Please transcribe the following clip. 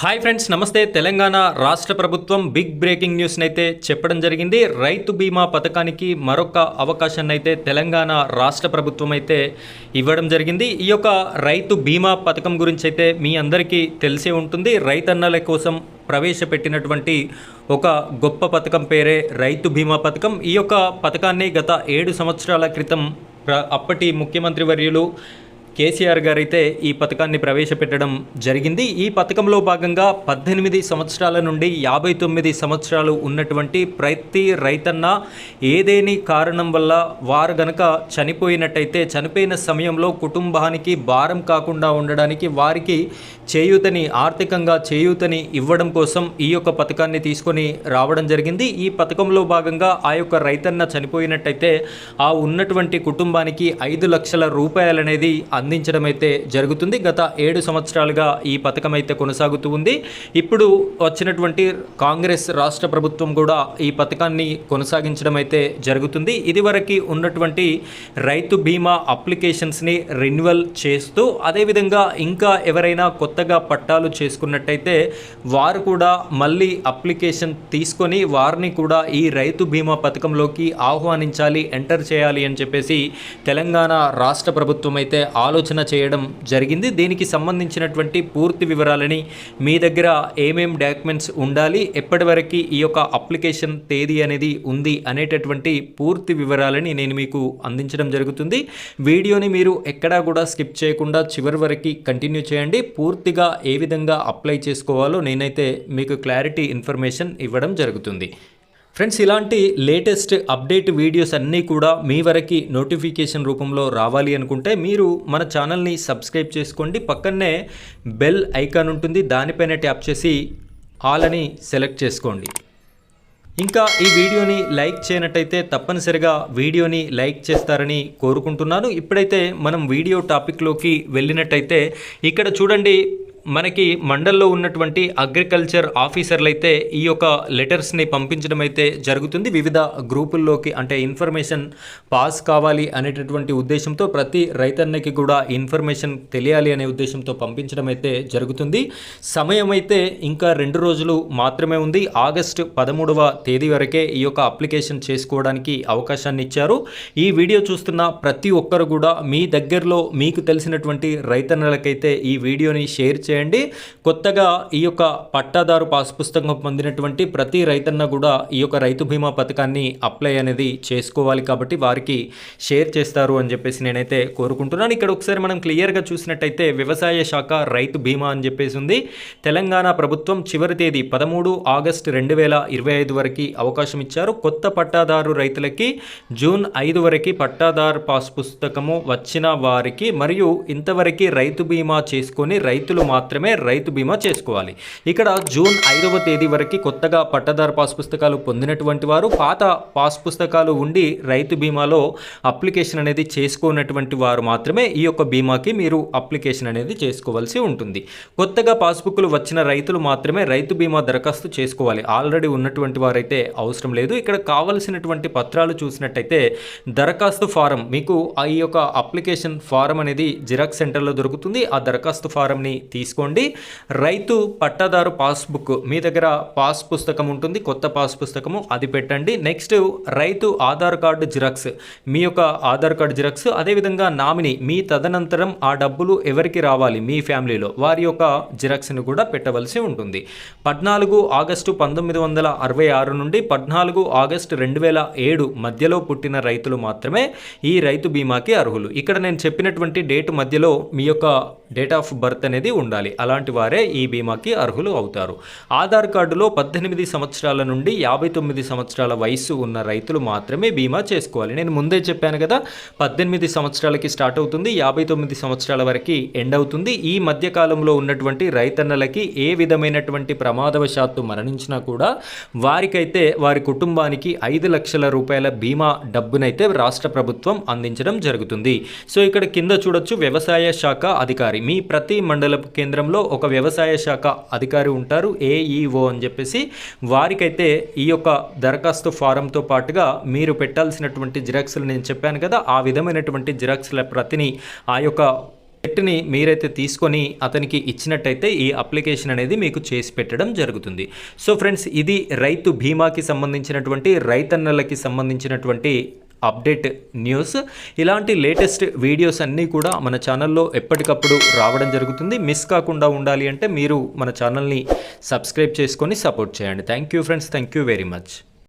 Hi friends నమస్తే. తెలంగాణ రాష్ట్ర ప్రభుత్వం బిగ్ బ్రేకింగ్ న్యూస్ని అయితే చెప్పడం జరిగింది. రైతు బీమా పథకానికి మరొక అవకాశాన్ని అయితే తెలంగాణ రాష్ట్ర ప్రభుత్వం అయితే ఇవ్వడం జరిగింది. ఈ యొక్క రైతు బీమా పథకం గురించి అయితే మీ అందరికీ తెలిసే ఉంటుంది. రైతన్నల కోసం ప్రవేశపెట్టినటువంటి ఒక గొప్ప పథకం పేరే రైతు బీమా పథకం. ఈ యొక్క పథకాన్ని గత ఏడు సంవత్సరాల క్రితం అప్పటి ముఖ్యమంత్రి వర్యులు కేసీఆర్ గారు అయితే ఈ పథకాన్ని ప్రవేశపెట్టడం జరిగింది. ఈ పథకంలో భాగంగా పద్దెనిమిది సంవత్సరాల నుండి యాభై తొమ్మిది సంవత్సరాలు ఉన్నటువంటి ప్రతి రైతన్న ఏదేని కారణం వల్ల వారు గనక చనిపోయినట్టయితే చనిపోయిన సమయంలో కుటుంబానికి భారం కాకుండా ఉండడానికి వారికి చేయూతని ఆర్థికంగా చేయూతని ఇవ్వడం కోసం ఈ యొక్క పథకాన్ని తీసుకొని రావడం జరిగింది. ఈ పథకంలో భాగంగా ఆ యొక్క రైతన్న చనిపోయినట్టయితే ఆ ఉన్నటువంటి కుటుంబానికి ఐదు లక్షల రూపాయలనేది అంది అందించడం అయితే జరుగుతుంది. గత ఏడు సంవత్సరాలుగా ఈ పథకం అయితే కొనసాగుతూ ఉంది. ఇప్పుడు వచ్చినటువంటి కాంగ్రెస్ రాష్ట్ర ప్రభుత్వం కూడా ఈ పథకాన్ని కొనసాగించడం అయితే జరుగుతుంది. ఇదివరకు ఉన్నటువంటి రైతు బీమా అప్లికేషన్స్ని రెన్యువల్ చేస్తూ అదేవిధంగా ఇంకా ఎవరైనా కొత్తగా పట్టాలు చేసుకున్నట్టయితే వారు కూడా మళ్ళీ అప్లికేషన్ తీసుకొని వారిని కూడా ఈ రైతు బీమా పథకంలోకి ఆహ్వానించాలి ఎంటర్ చేయాలి అని చెప్పేసి తెలంగాణ రాష్ట్ర ప్రభుత్వం అయితే ఆలోచన చేయడం జరిగింది. దీనికి సంబంధించినటువంటి పూర్తి వివరాలని మీ దగ్గర ఏమేం డాక్యుమెంట్స్ ఉండాలి ఎప్పటివరకు ఈ యొక్క అప్లికేషన్ తేదీ అనేది ఉంది అనేటటువంటి పూర్తి వివరాలని నేను మీకు అందించడం జరుగుతుంది. వీడియోని మీరు ఎక్కడా కూడా స్కిప్ చేయకుండా చివరి వరకు కంటిన్యూ చేయండి. పూర్తిగా ఏ విధంగా అప్లై చేసుకోవాలో నేనైతే మీకు క్లారిటీ ఇన్ఫర్మేషన్ ఇవ్వడం జరుగుతుంది. ఫ్రెండ్స్ ఇలాంటి లేటెస్ట్ అప్డేట్ వీడియోస్ అన్నీ కూడా మీ వరకు నోటిఫికేషన్ రూపంలో రావాలి అనుకుంటే మీరు మన ఛానల్ని సబ్స్క్రైబ్ చేసుకోండి. పక్కనే బెల్ ఐకాన్ ఉంటుంది. దానిపైన ట్యాప్ చేసి ఆల్ అని సెలెక్ట్ చేసుకోండి. ఇంకా ఈ వీడియోని లైక్ చేయనట్టయితే తప్పనిసరిగా వీడియోని లైక్ చేస్తారని కోరుకుంటున్నాను. ఇప్పుడైతే మనం వీడియో టాపిక్లోకి వెళ్ళినట్టయితే ఇక్కడ చూడండి మనకి మండల్లో ఉన్నటువంటి అగ్రికల్చర్ ఆఫీసర్లు అయితే ఈ యొక్క లెటర్స్ని పంపించడం అయితే జరుగుతుంది. వివిధ గ్రూపుల్లోకి అంటే ఇన్ఫర్మేషన్ పాస్ కావాలి అనేటటువంటి ఉద్దేశంతో ప్రతి రైతన్నకి కూడా ఇన్ఫర్మేషన్ తెలియాలి అనే ఉద్దేశంతో పంపించడం అయితే జరుగుతుంది. సమయం అయితే ఇంకా రెండు రోజులు మాత్రమే ఉంది. ఆగస్టు పదమూడవ తేదీ వరకే ఈ యొక్క అప్లికేషన్ చేసుకోవడానికి అవకాశాన్ని ఇచ్చారు. ఈ వీడియో చూస్తున్న ప్రతి ఒక్కరు కూడా మీ దగ్గరలో మీకు తెలిసినటువంటి రైతన్నలకైతే ఈ వీడియోని షేర్ చేయండి. కొత్తగా ఈ యొక్క పట్టాదారు పాస్ పుస్తకం పొందినటువంటి ప్రతి రైతన్న కూడా ఈ యొక్క రైతు బీమా పథకాన్ని అప్లై అనేది చేసుకోవాలి కాబట్టి వారికి షేర్ చేస్తారు అని చెప్పేసి నేనైతే కోరుకుంటున్నాను. ఇక్కడ ఒకసారి మనం క్లియర్గా చూసినట్టయితే వ్యవసాయ శాఖ రైతు బీమా అని చెప్పేసి ఉంది. తెలంగాణ ప్రభుత్వం చివరి తేదీ పదమూడు ఆగస్టు రెండు వేల ఇరవై ఐదు వరకు అవకాశం ఇచ్చారు. కొత్త పట్టాదారు రైతులకి జూన్ ఐదు వరకు పట్టాదారు పాస్ పుస్తకము వచ్చిన వారికి మరియు ఇంతవరకు రైతు బీమా చేసుకొని రైతులు మాత్రమే రైతు బీమా చేసుకోవాలి. ఇక్కడ జూన్ ఐదవ తేదీ వరకు కొత్తగా పట్టదారు పాస్ పుస్తకాలు పొందినటువంటి వారు పాత పాస్ పుస్తకాలు ఉండి రైతు బీమాలో అప్లికేషన్ అనేది చేసుకున్నటువంటి వారు మాత్రమే ఈ యొక్క బీమాకి మీరు అప్లికేషన్ అనేది చేసుకోవాల్సి ఉంటుంది. కొత్తగా పాస్బుక్లు వచ్చిన రైతులు మాత్రమే రైతు బీమా దరఖాస్తు చేసుకోవాలి. ఆల్రెడీ ఉన్నటువంటి వారైతే అవసరం లేదు. ఇక్కడ కావలసినటువంటి పత్రాలు చూసినట్టయితే దరఖాస్తు ఫారం మీకు ఆ ఈ యొక్క అప్లికేషన్ ఫారం అనేది జిరాక్స్ సెంటర్లో దొరుకుతుంది. ఆ దరఖాస్తు ఫారంని తీసుకోండి. రైతు పట్టాదారు పాస్బుక్ మీ దగ్గర పాస్ పుస్తకం ఉంటుంది కొత్త పాస్ పుస్తకము అది పెట్టండి. నెక్స్ట్ రైతు ఆధార్ కార్డు జిరాక్స్ మీ యొక్క ఆధార్ కార్డు జిరాక్స్ అదేవిధంగా నామిని మీ తదనంతరం ఆ డబ్బులు ఎవరికి రావాలి మీ ఫ్యామిలీలో వారి యొక్క జిరాక్స్ని కూడా పెట్టవలసి ఉంటుంది. పద్నాలుగు ఆగస్టు పంతొమ్మిది వందల అరవై ఆరు నుండి పద్నాలుగు ఆగస్టు రెండు వేల ఏడు మధ్యలో పుట్టిన రైతులు మాత్రమే ఈ రైతు బీమాకి అర్హులు. ఇక్కడ నేను చెప్పినటువంటి డేట్ మధ్యలో మీ యొక్క డేట్ ఆఫ్ బర్త్ అనేది ఉండాలి. అలాంటి వారే ఈ బీమాకి అర్హులు అవుతారు. ఆధార్ కార్డులో పద్దెనిమిది సంవత్సరాల నుండి యాభై తొమ్మిది సంవత్సరాల వయసు ఉన్న రైతులు మాత్రమే బీమా చేసుకోవాలి. నేను ముందే చెప్పాను కదా పద్దెనిమిది సంవత్సరాలకి స్టార్ట్ అవుతుంది యాభై తొమ్మిది సంవత్సరాల వరకు ఎండ్ అవుతుంది. ఈ మధ్యకాలంలో ఉన్నటువంటి రైతన్నలకి ఏ విధమైనటువంటి ప్రమాదవశాత్తు మరణించినా కూడా వారికైతే వారి కుటుంబానికి ఐదు లక్షల రూపాయల బీమా డబ్బునైతే రాష్ట్ర ప్రభుత్వం అందించడం జరుగుతుంది. సో ఇక్కడ కింద చూడొచ్చు వ్యవసాయ శాఖ అధికారి. మీ ప్రతి మండల కేంద్రంలో ఒక వ్యవసాయ శాఖ అధికారి ఉంటారు ఏఈఓ అని చెప్పేసి. వారికైతే ఈ యొక్క దరఖాస్తు ఫారంతో పాటుగా మీరు పెట్టాల్సినటువంటి జిరాక్స్లు నేను చెప్పాను కదా ఆ విధమైనటువంటి జిరాక్స్ల ప్రతిని ఆ యొక్క సెట్ని మీరైతే తీసుకొని అతనికి ఇచ్చినట్టయితే ఈ అప్లికేషన్ అనేది మీకు చేసి పెట్టడం జరుగుతుంది. సో ఫ్రెండ్స్ ఇది రైతు బీమాకి సంబంధించినటువంటి రైతన్నలకి సంబంధించినటువంటి అప్డేట్ న్యూస్. ఇలాంటి లేటెస్ట్ వీడియోస్ అన్నీ కూడా మన ఛానల్లో ఎప్పటికప్పుడు రావడం జరుగుతుంది. మిస్ కాకుండా ఉండాలి అంటే మీరు మన ఛానల్ని సబ్స్క్రైబ్ చేసుకొని సపోర్ట్ చేయండి. Thank you friends thank you very much